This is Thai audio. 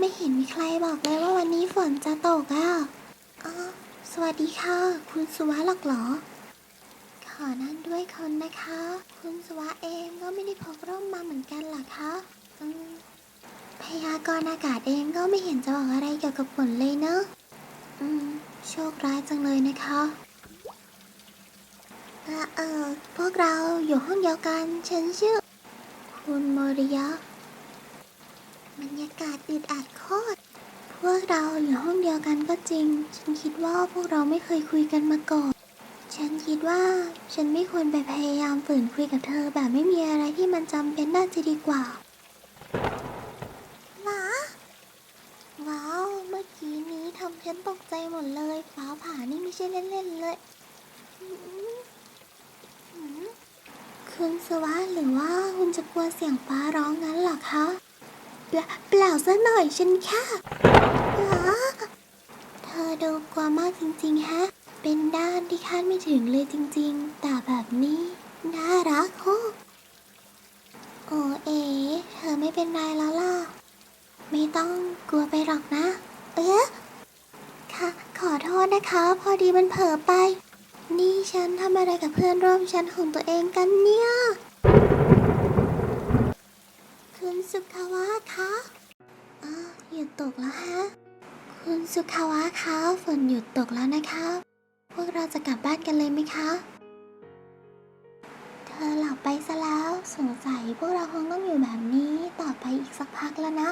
ไม่เห็นมีใครบอกเลยว่าวันนี้ฝนจะตกอะอ๋อสวัสดีค่ะ คุณสุวะหรอกเหรอ ขอนั่นด้วยคนนะคะ คุณสุวะเองก็ไม่ได้พกร่มมาเหมือนกันเหรอคะอืมพยากรณ์อากาศเองก็ไม่เห็นจะบอกอะไรเกี่ยวกับฝนเลยเนอะอืม โชคร้ายจังเลยนะคะเออเออพวกเราอยู่ห้องเดียวกัน ฉันชื่อ คุณโมริยะ บรรยากาศอึดอัดโคตร พวกเราอยู่ห้องเดียวกันก็จริง ฉันคิดว่าพวกเราไม่เคยคุยกันมาก่อน ฉันคิดว่าฉันไม่ควรไปพยายามฝืนคุยกับเธอแบบไม่มีอะไรที่มันจำเป็นน่าจะดีกว่าหมาว้าว เมื่อกี้นี้ทำฉันตกใจหมดเลย ฟ้าผ่านี่ไม่ใช่เล่นๆเลยคุณสวะหรือว่าคุณจะกลัวเสียงฟ้าร้องงั้นหรอคะ เปล่าเปล่าซะหน่อยฉันค่หรอเธอดูกลัวมากจริงๆฮะ เป็นด้านที่คาดไม่ถึงเลยจริงๆ แต่แบบนี้ น่ารักโฮโอเอ๋เธอไม่เป็นไรแล้วล่ะ ไม่ต้องกลัวไปหรอกนะ เอ๊ะค่ะขอโทษนะคะ พอดีมันเผลอไป นี่ฉันทำอะไรกับเพื่อนร่วมชั้นของตัวเองกันเนี่ย คุณ สุขาวะคะอ้าหยุดตกแล้วฮะ คุณสุขาวะคะฝนหยุดตกแล้วนะคะ พวกเราจะกลับบ้านกันเลยไหมคะ เธอหลับไปซะแล้ว สงสัยพวกเราคงต้องอยู่แบบนี้ต่อไปอีกสักพักแล้วนะ